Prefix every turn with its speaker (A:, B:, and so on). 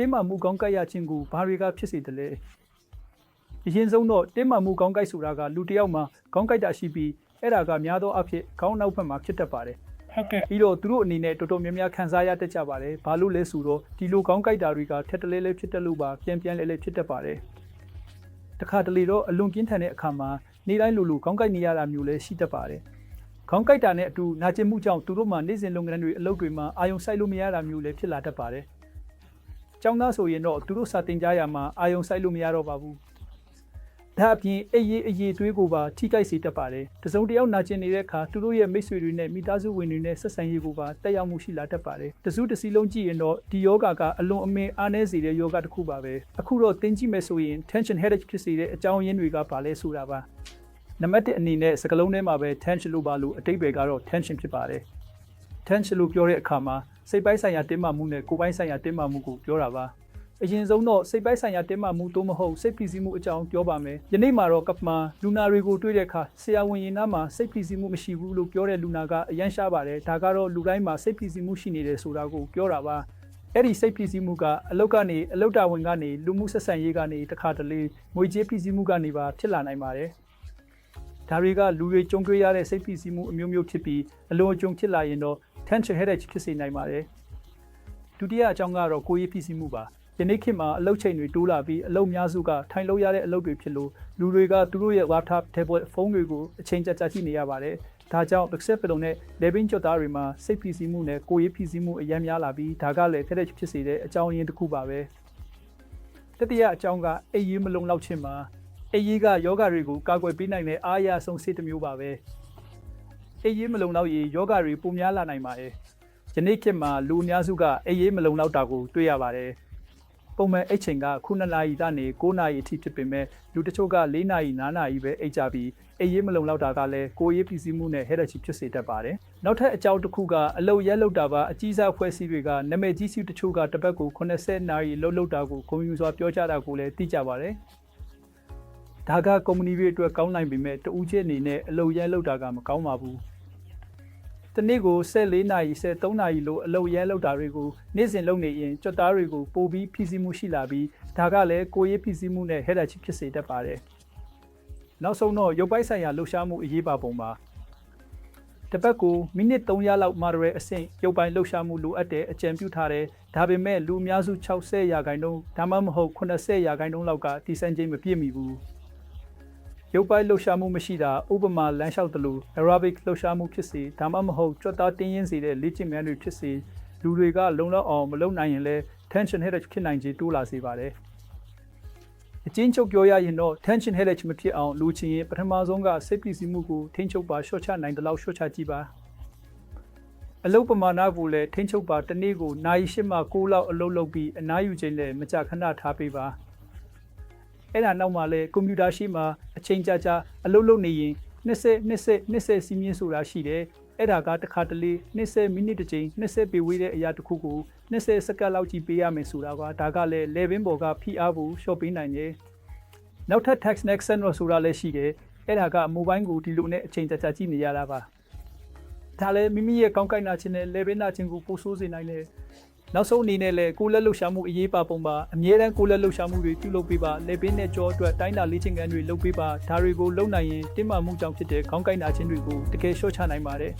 A: တင်းမာမှုကောင်းကပ်ရခြင်းကိုဘာတွေကဖြစ်စေတယ်လဲအရင်ဆုံးတော့တင်းမာမှုကောင်းကပ်ဆိုတာကလူတစ်ယောက်မှာကောင်းကပ်တာရှိပြီးအဲ့ဒါကများသောအားဖြင့်ခေါင်းနောက်ဘက်မှာဖြစ်တတ်ပါတယ်
B: ဟုတ်ကဲ့
A: ပြီးတော့သူတို့အနေနဲ့တော်တော်များများခံစားရတတ်ကြပါတယ်ဘာလို့လဲဆိုတော့ဒီလိုကောင်းကြိုက်တာတွေကထက်တလဲလဲဖြစ်တတ်လို့ပါပြန်ပြန်လဲလဲဖြစ်တတ်ပါတယ်တခါတလေတော့အလွန်ပြင်းထန်တဲ့အခါမှာနေတိုင်းလိုလိုကောင်းကြိုက်နေရတာမျိုးလည်းရှိတတ်ပါတယ်ခေါင်းကြိုက်တာနဲ့အတူနာကျင်မှုကြောင့်သူတို့မှနေ့စဉ်လုပ်ငန်းတွေအလုပ်တွေမှာအာယုံစိုက်လို့မရတာမျိုးလည်းဖြစ်လာတတ်ပါတယ်။ ကျောင်းသားဆိုရင်တော့သူတို့စာတင်ကြရမှာအာယုံစိုက်လို့မရတော့ပါဘူး။ဒါအပြင်အေးရေးအရေးသွေးကိုပါထိခိုက်စေတတ်ပါတယ်။တစုံတစ်ယောက်နာကျင်နေတဲ့အခါသူတို့ရဲ့မိတ်ဆွေတွေနဲ့မိသားစုဝင်တွေနဲ့ဆက်ဆံရေးကိုပါတက်ရောက်မှုရှိလာတတ်ပါတယ်။တစုတစ်စီလုံးကြည့်ရင်တော့ဒီယောဂကအလွန်အမင်းအားနည်းစေတဲ့ယောဂတစ်ခုပါပဲ။အခုတော့သင်ကြည့်မယ်ဆိုရင် tension headache ဖြစ်စေတဲ့အကြောင်းရင်းတွေကဘာလဲဆိုတာပါ။နံပါတ်1အနေနဲ့စကလုံးထဲမှာပဲ tension လို့ပါလို့အတိတ်ပဲကတော့ tension ဖြစ်ပါတယ် tension လို့ပြောတဲ့အခါမှာစိတ်ပိုင်းဆိုင်ရာတင်းမာမှုနဲ့ကိုယ်ပိုင်းဆိုင်ရာတင်းမာမှုကိုပြောတာပါအရင်ဆုံးတော့စိတ်ပိုင်းဆိုင်ရာတင်းမာမှုသို့မဟုတ်စိတ်ဖိစီးမှုအကြောင်းပြောပါမယ်ယနေ့မှာတော့ကပမာလူနာတွေကိုတွေ့တဲ့အခါဆရာဝန်ရင်သားမှာစိတ်ဖိစီးမှုမရှိဘူးလို့ပြောတဲ့လူနာကအရန်ရှားပါတယ်ဒါကတော့လူတိုင်းမှာစိတ်ဖိစီးမှုရှိနေတယ်ဆိုတာကိုပြောတာပါအဲ့ဒီစိတ်ဖိစီးမှုကအလုတ်ကနေအလုတ်တာဝန်ကနေလူမှုဆက်ဆံရေးကနေတခါတလေငွေကြေးဖိစီးမှုကနေပါဖြစ်လာနိုင်ပါတယ်ဒါတွေကလူတွေကြုံတွေ့ရတဲ့စိတ်ဖိစီးမှုအမျိုးမျိုးဖြစ်ပြီးအလွန်အကျွံဖြစ်လာရင်တော့ tension headache ဖြစ်စေနိုင်ပါတယ်။ဒုတိယအကြောင်းကတော့ကိုယ်ရေးဖိစီးမှုပါ။ယနေ့ခေတ်မှာအလုပ်ချိန်တွေတိုးလာပြီးအလုပ်များစုကထိုင်လို့ရတဲ့အလုပ်တွေဖြစ်လို့လူတွေကသူတို့ရဲ့ laptop, tablet, ဖုန်းတွေကိုအချိန်ကြာကြာကြည့်နေရပါတယ်။ဒါကြောင့် Excel ပလုံးနဲ့ Levin ကြွသားတွေမှာစိတ်ဖိစီးမှုနဲ့ကိုယ်ရေးဖိစီးမှုအများများလာပြီးဒါကလည်း headache ဖြစ်စေတဲ့အကြောင်းရင်းတစ်ခုပါပဲ။တတိယအကြောင်းကအိပ်ရေးမလုံလောက်ခြင်းပါ။အေးရေးကယောဂတွေကိုကာကွယ်ပေးနိုင်တဲ့အားရဆုံးဆေးတစ်မျိုးပါပဲ အေးရေးမလုံလောက်ရင်ယောဂတွေပိုများလာနိုင်ပါတယ်ယနေ့ခေတ်မှာလူအများစုကအေးရေးမလုံလောက်တာကိုတွေ့ရပါတယ်ပုံမှန်အိတ်ချိန်က9နာရီကနေ9နာရီအထိဖြစ်ပေမဲ့လူတချို့က4နာရီ9နာရီပဲအိတ်ကြပြီးအေးရေးမလုံလောက်တာကလည်းကိုယ်ရေးပြည်စည်းမှုနဲ့ headache ဖြစ်စေတတ်ပါတယ်နောက်ထပ်အကြောင်းတစ်ခုကအလုတ်ရက်လောက်တာပါအကြီးစားဖွဲ့စည်းတွေကနာမည်ကြီးစုတချို့ကတစ်ပတ်ကို80နာရီလှုပ်လှုပ်တာကိုဂုဏ်ယူစွာပြောကြတာကိုလည်းသိကြပါတယ်ဒါကကုမ္ပဏီတွေအတွက်ကောင်းနိုင်ပေမဲ့တဦးချင်းအနေနဲ့အလုပ်ရဲလုပ်တာကမကောင်းပါဘူး။ တနေ့ကို14နာရီ13နာရီလို့အလုပ်ရဲလုပ်တာတွေကိုနေ့စဉ်လုပ်နေရင်ကြွက်သားတွေကိုပိုပြီးဖိစီးမှုရှိလာပြီးဒါကလည်းကိုယ်ရေးဖိစီးမှုနဲ့ဟဲ့တာချစ်ဖြစ်စေတတ်ပါတယ်။နောက်ဆုံးတော့ရုပ်ပိုက်ဆိုင်ရာလှုပ်ရှားမှုအရေးပါပုံပါ။တစ်ပတ်ကိုမိနစ်300လောက်မှာရဲအဆင့်ရုပ်ပိုင်းလှုပ်ရှားမှုလိုအပ်တဲ့အကြံပြုထားတယ်။ဒါပေမဲ့လူအများစု60ရာခိုင်နှုန်းဒါမှမဟုတ်80ရာခိုင်နှုန်းလောက်ကတီစံချင်းမပြည့်မီဘူး။ ရုပ်ပိုင်းလှုပ်ရှားမှုမရှိတာဥပမာလမ်းလျှောက်တယ်လို့ aerobic လှုပ်ရှားမှုဖြစ်စေဒါမှမဟုတ်ကြွက်သားတင်းရင်းစေတဲ့လေ့ကျင့်များတွေဖြစ်စေလူတွေက လုံလောက်အောင်မလုပ်နိုင်ရင်လည်း tension headache ဖြစ်နိုင်ခြေတိုးလာစေပါတယ်အချင်းချုပ်ပြောရရင်တော့ tension headache မဖြစ်အောင်လူချင်းရင်ပထမဆုံးကစိတ်ပစ္စည်းမှုကိုထိန်းချုပ်ပါရှော့ချနိုင်တဲ့လောက်ရှော့ချကြည့်ပါအလုပ်ပမာဏကိုလည်းထိန်းချုပ်ပါတစ်နေ့ကိုနာရီ၈မှ9လောက်အလုပ်လုပ်ပြီးအနားယူခြင်းလည်းမကြာခဏထားပေးပါ အဲ့ဒါနောက်မှလည်းကွန်ပျူတာရှိမှအချိန်ကြာကြာအလုပ်လုပ်နေရင်20 20 20စီးမြင့်ဆိုတာရှိတယ်အဲ့ဒါကတစ်ခါတလေ20မိနစ်တစ်ချိန်20ပေဝေးတဲ့အရာတစ်ခုကို20စက္ကန့်လောက်ကြည့်ပေးရမယ်ဆိုတာကဒါကလည်း level ပေါ်ကဖိအားကိုရှော့ပေးနိုင်တယ်နောက်ထပ် tax next send ဆိုတာလည်းရှိတယ်အဲ့ဒါက mobile ကိုဒီလိုနဲ့အချိန်ကြာကြာကြည့်နေရတာပါဒါလည်းမိမိရဲ့ကောင်းကိုက်နာခြင်းနဲ့ level နာခြင်းကိုပိုဆိုးစေနိုင်တယ် နောက်ဆုံးအနေနဲ့လည်းကိုယ်လက်လှုပ်ရှားမှုအရေးပါပုံပါအမြဲတမ်းကိုယ်လက်လှုပ်ရှားမှုတွေပြုလုပ်ပေးပါလက်ပင်းနဲ့ကြောအတွက်တိုင်းတာလေ့ကျင့်ခန်းတွေလုပ်ပေးပါဒါတွေကိုလုပ်နိုင်ရင်တင်းမာမှုကြောင့်ဖြစ်တဲ့ခေါင်းကိုက်နာခြင်းတွေကိုတကယ်လျှော့ချနိုင်ပါတယ်